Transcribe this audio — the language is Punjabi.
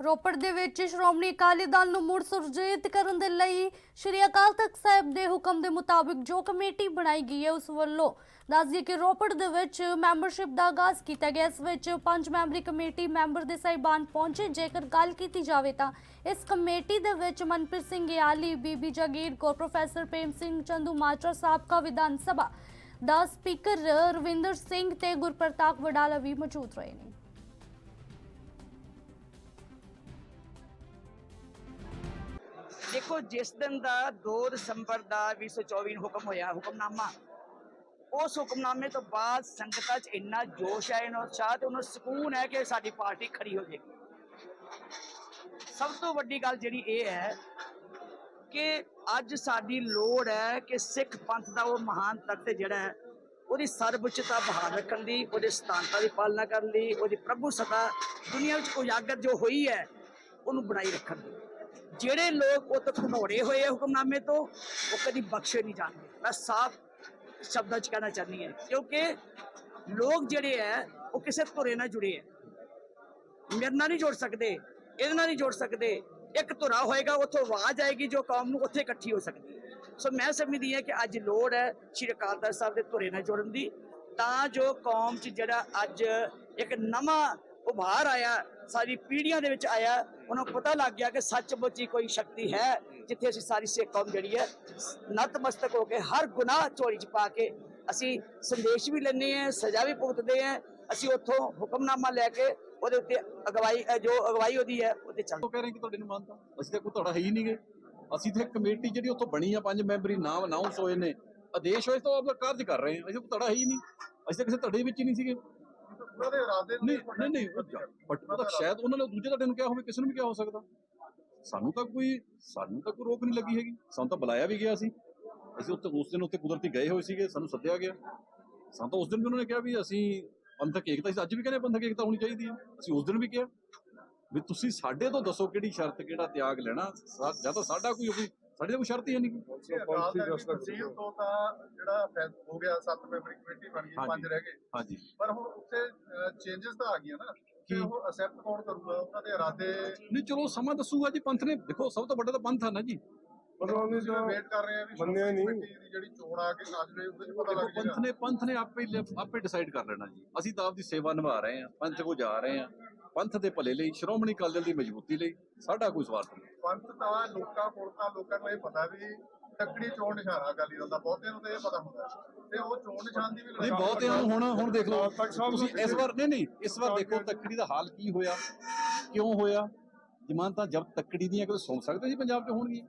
ਰੋਪੜ ਦੇ ਵਿੱਚ ਸ਼੍ਰੋਮਣੀ ਅਕਾਲੀ ਦਲ ਨੂੰ ਮੁੜ ਸੁਰਜੀਤ ਕਰਨ ਦੇ ਲਈ ਸ਼੍ਰੀ ਅਕਾਲ ਤਖਤ ਸਾਹਿਬ ਦੇ ਹੁਕਮ ਦੇ ਮੁਤਾਬਿਕ ਜੋ ਕਮੇਟੀ ਬਣਾਈ ਗਈ ਹੈ, ਉਸ ਵੱਲੋਂ ਦੱਸਦੀ ਕਿ ਰੋਪੜ ਦੇ ਵਿੱਚ ਮੈਂਬਰਸ਼ਿਪ ਦਾ ਆਗਾਜ਼ ਕੀਤਾ ਗਿਆ। ਇਸ ਵਿੱਚ ਪੰਜ ਮੈਂਬਰੀ ਕਮੇਟੀ ਮੈਂਬਰ ਦੇ ਸਾਹਿਬਾਨ ਪਹੁੰਚੇ। ਜੇਕਰ ਗੱਲ ਕੀਤੀ ਜਾਵੇ ਤਾਂ ਇਸ ਕਮੇਟੀ ਦੇ ਵਿੱਚ ਮਨਪ੍ਰੀਤ ਸਿੰਘ ਗਿਆਲੀ ਬੀਬੀ ਜਗੀਰ ਕੌਰ, ਪ੍ਰੋਫੈਸਰ ਪ੍ਰੇਮ ਸਿੰਘ ਚੰਦੂ ਮਾਚਰ ਸਾਬਕਾ ਵਿਧਾਨ ਸਭਾ ਦਾ ਸਪੀਕਰ ਰਵਿੰਦਰ ਸਿੰਘ ਤੇ ਗੁਰਪ੍ਰਤਾਪ ਵਡਾਲਾ ਵੀ ਮੌਜੂਦ ਰਹੇ ਨੇ। ਦੇਖੋ, ਜਿਸ ਦਿਨ ਦਾ 2 ਦਸੰਬਰ ਦਾ 2024 ਨੂੰ ਹੁਕਮ ਹੋਇਆ, ਹੁਕਮਨਾਮਾ, ਉਸ ਹੁਕਮਨਾਮੇ ਤੋਂ ਬਾਅਦ ਸੰਗਤਾਂ 'ਚ ਇੰਨਾ ਜੋਸ਼ ਹੈ ਇੰਨਾ ਉਤਸ਼ਾਹ ਤੇ ਉਹਨੂੰ ਸਕੂਨ ਹੈ ਕਿ ਸਾਡੀ ਪਾਰਟੀ ਖੜੀ ਹੋ ਜਾਏਗੀ। ਸਭ ਤੋਂ ਵੱਡੀ ਗੱਲ ਜਿਹੜੀ ਇਹ ਹੈ ਕਿ ਅੱਜ ਸਾਡੀ ਲੋੜ ਹੈ ਕਿ ਸਿੱਖ ਪੰਥ ਦਾ ਉਹ ਮਹਾਨ ਤਖਤ ਜਿਹੜਾ ਹੈ, ਉਹਦੀ ਸਰਵਉੱਚਤਾ ਬਹਾਲ ਰੱਖਣ ਦੀ, ਉਹਦੇ ਸਿਧਾਂਤਾਂ ਦੀ ਪਾਲਣਾ ਕਰਨ ਲਈ ਉਹਦੀ ਪ੍ਰਭੂ ਸਤਾ ਦੁਨੀਆ ਵਿੱਚ ਉਜਾਗਰ ਜੋ ਹੋਈ ਹੈ, ਉਹਨੂੰ ਬਣਾਈ ਰੱਖਣ ਦੀ। ਜਿਹੜੇ ਲੋਕ ਉਹ ਤੋਂ ਹੋਏ ਆ ਹੁਕਮਨਾਮੇ ਤੋਂ, ਉਹ ਕਦੀ ਬਖਸ਼ੇ ਨਹੀਂ ਜਾਣਗੇ। ਮੈਂ ਸਾਫ਼ ਸ਼ਬਦਾਂ 'ਚ ਕਹਿਣਾ ਚਾਹੁੰਦੀ ਹਾਂ, ਕਿਉਂਕਿ ਲੋਕ ਜਿਹੜੇ ਹੈ ਉਹ ਕਿਸੇ ਧੁਰੇ ਨਾਲ ਜੁੜੇ ਹੈ ਮੇਰੇ ਨਾਲ ਨਹੀਂ ਜੁੜ ਸਕਦੇ, ਇਹਦੇ ਨਾਲ ਨਹੀਂ ਜੁੜ ਸਕਦੇ। ਇੱਕ ਧੁਰਾ ਹੋਏਗਾ, ਉੱਥੋਂ ਆਵਾਜ਼ ਆਏਗੀ, ਜੋ ਕੌਮ ਨੂੰ ਉੱਥੇ ਇਕੱਠੀ ਹੋ ਸਕਦੀ ਹੈ। ਸੋ ਮੈਂ ਸਮਝਦੀ ਹਾਂ ਕਿ ਅੱਜ ਲੋੜ ਹੈ ਸ਼੍ਰੀ ਅਕਾਲ ਤਖਤ ਸਾਹਿਬ ਦੇ ਧੁਰੇ ਨਾਲ ਜੁੜਨ ਦੀ, ਤਾਂ ਜੋ ਕੌਮ 'ਚ ਜਿਹੜਾ ਅੱਜ ਇੱਕ ਨਵਾਂ ਉਭਾਰ ਆਇਆ, ਸਾਰੀ ਪੀੜ੍ਹੀਆਂ ਦੇ ਵਿੱਚ ਆਇਆ, ਉਹਨਾਂ ਨੂੰ ਪਤਾ ਲੱਗ ਗਿਆ ਕਿ ਸੱਚਮੁੱਚ ਹੀ ਕੋਈ ਸ਼ਕਤੀ ਹੈ, ਜਿੱਥੇ ਅਸੀਂ ਸਾਰੀ ਸਿੱਖ ਕੌਮ ਜਿਹੜੀ ਹੈ, ਨਤਮਸਤਕ ਹੋ ਕੇ ਹਰ ਗੁਨਾਹ ਝੋਲੀ 'ਚ ਪਾ ਕੇ ਅਸੀਂ ਸੰਦੇਸ਼ ਵੀ ਲੈਂਦੇ ਹਾਂ, ਸਜ਼ਾ ਵੀ ਭੁਗਤਦੇ ਹਾਂ, ਅਸੀਂ ਉੱਥੋਂ ਹੁਕਮਨਾਮਾ ਲੈ ਕੇ ਉਹਦੇ ਉੱਤੇ ਅਗਵਾਈ ਜੋ ਅਗਵਾਈ ਉਹਦੀ ਹੈ, ਉਹਦੇ ਚੱਲ ਕਹਿ ਰਹੇ ਕਿ ਤੁਹਾਡੇ ਨੂੰ ਮੰਨਦਾ ਅਸੀਂ ਤਾਂ ਕੋਈ ਤੁਹਾਡਾ ਹੈ ਹੀ ਨਹੀਂਗੇ ਅਸੀਂ ਤੇ ਕਮੇਟੀ ਜਿਹੜੀ ਉੱਥੋਂ ਬਣੀ ਆ, ਪੰਜ ਮੈਂਬਰੀ ਨਾਮ ਅਨਾਉਂਸ ਹੋਏ ਨੇ, ਆਦੇਸ਼ ਹੋਏ ਤਾਂ ਆਪਦਾ ਕਾਰਜ ਕਰ ਰਹੇ ਹਾਂ ਅਸੀਂ ਤੁਹਾਡਾ ਹੈ ਹੀ ਨਹੀਂ। ਅਸੀਂ ਤਾਂ ਕਿਸੇ ਤੁਹਾਡੇ ਵਿੱਚ ਹੀ ਨਹੀਂ ਸੀਗੇ। ਉਹਨਾਂ ਦੇ ਇਰਾਦੇ ਨਹੀਂ ਨਹੀਂ ਨਹੀਂ ਬਟ ਸ਼ਾਇਦ ਉਹਨਾਂ ਨੇ ਦੂਜੇ ਤੁਹਾਡੇ ਨੂੰ ਕਿਹਾ ਹੋਵੇ ਕਿਸੇ ਨੂੰ ਵੀ ਕਿਹਾ ਹੋ ਸਕਦਾ। ਸਾਨੂੰ ਤਾਂ ਕੋਈ ਸਾਨੂੰ ਤਾਂ ਕੋਈ ਰੋਕ ਨਹੀਂ ਲੱਗੀ ਹੈਗੀ। ਸਾਨੂੰ ਤਾਂ ਬੁਲਾਇਆ ਵੀ ਗਿਆ ਸੀ। ਅਸੀਂ ਉੱਥੇ ਉਸ ਦਿਨ ਉੱਥੇ ਕੁਦਰਤੀ ਗਏ ਹੋਏ ਸੀਗੇ ਸਾਨੂੰ ਸੱਦਿਆ ਗਿਆ। ਸਾਨੂੰ ਤਾਂ ਉਸ ਦਿਨ ਵੀ ਉਹਨਾਂ ਨੇ ਕਿਹਾ ਵੀ ਅਸੀਂ ਪੰਥਕ ਏਕਤਾ ਅਸੀਂ ਅੱਜ ਵੀ ਕਹਿੰਦੇ ਪੰਥਕ ਏਕਤਾ ਹੋਣੀ ਚਾਹੀਦੀ ਹੈ। ਅਸੀਂ ਉਸ ਦਿਨ ਵੀ ਕਿਹਾ ਵੀ ਤੁਸੀਂ ਸਾਡੇ ਤੋਂ ਦੱਸੋ ਕਿਹੜੀ ਸ਼ਰਤ ਕਿਹੜਾ ਤਿਆਗ ਲੈਣਾ। ਜਾਂ ਤਾਂ ਸਾਡਾ ਕੋਈ ਕੋਈ ਸਾਡੀ ਤਾਂ ਕੋਈ ਸ਼ਰਤ ਹੀ ਨਹੀਂ ਤਖਤ ਦੀ ਤੋਂ ਤਾਂ ਜਿਹੜਾ ਫੈਸ ਹੋ ਗਿਆ ਸੱਤ ਮੈਂਬਰੀ ਕਮੇਟੀ ਬਣ ਗਈ। ਪੰਜ ਰਹਿ ਗਏ। ਹਾਂਜੀ। ਪਰ ਹੁਣ ਉੱਥੇ ਚੇਂਜਸ ਤਾਂ ਆ ਗਈਆਂ ਨਾ ਕਿ? ਉਹ ਅਸੈਪਟ ਕੌਣ ਕਰੂਗਾ? ਉਹਨਾਂ ਦੇ ਇਰਾਦੇ ਨਹੀਂ ਚਲੋ ਸਮਾਂ ਦੱਸੂਗਾ ਜੀ ਪੰਥ ਨੇ। ਦੇਖੋ ਸਭ ਤੋਂ ਵੱਡਾ ਤਾਂ ਪੰਥ ਆ ਨਾ ਜੀ। ਮਤਲਬ ਉਹਨੇ ਵੇਟ ਕਰ ਰਹੇ ਆ ਵੀ ਮੰਨਿਆ ਨਹੀਂ। ਕਮੇਟੀ ਦੀ ਜਿਹੜੀ ਚੋਣ ਆ ਕੇ ਆ ਜਾਵੇ ਉਹਦੇ ਚ ਪਤਾ ਦੇਖੋ ਲੱਗ ਪੰਥ ਜਾਏਗਾ ਨੇ ਪੰਥ ਨੇ ਆਪੇ ਹੀ ਲਿ- ਆਪੇ ਡਿਸਾਈਡ ਕਰ ਲੈਣਾ ਜੀ। ਅਸੀਂ ਤਾਂ ਆਪਦੀ ਸੇਵਾ ਨਿਭਾ ਰਹੇ ਪੰਥ ਕੋ ਜਾ ਰਹੇ ਹਾਂ। ਪੰਥ ਦੇ ਭਲੇ ਲਈ ਸ਼੍ਰੋਮਣੀ ਅਕਾਲੀ ਦਲ ਦੀ ਮਜ਼ਬੂਤੀ ਲਈ ਸਾਡਾ ਕੋਈ ਸਵਾਰਥ ਨਹੀਂ। ਪੰਥ ਤਾਂ ਲੋਕਾਂ ਕੋਲ ਤਾਂ ਲੋਕਾਂ ਨੂੰ ਇਹ ਪਤਾ ਵੀ ਤੱਕੜੀ ਚੋਣ ਨਿਸ਼ਾਨਾ ਅਕਾਲੀ ਦਲ ਦਾ ਬਹੁਤਿਆਂ ਨੂੰ ਤਾਂ ਇਹ ਪਤਾ ਹੁੰਦਾ ਤੇ ਉਹ ਚੋਣ ਨਿਸ਼ਾਨ ਦੀ ਵੀ ਨਹੀਂ ਬਹੁਤਿਆਂ ਨੂੰ ਹੁਣ ਹੁਣ ਦੇਖ ਲਓ ਤੁਸੀਂ ਇਸ ਵਾਰ ਨਹੀਂ ਨਹੀਂ ਇਸ ਵਾਰ ਦੇਖੋ ਤੱਕੜੀ ਦਾ ਹਾਲ ਕੀ ਹੋਇਆ ਕਿਉਂ ਹੋਇਆ? ਜ਼ਮਾਨਤਾਂ ਜਬ ਤੱਕੜੀ ਦੀਆਂ ਕੋਈ ਸੁਣ ਸਕਦੇ ਸੀ ਪੰਜਾਬ 'ਚ ਹੋਣਗੀਆਂ।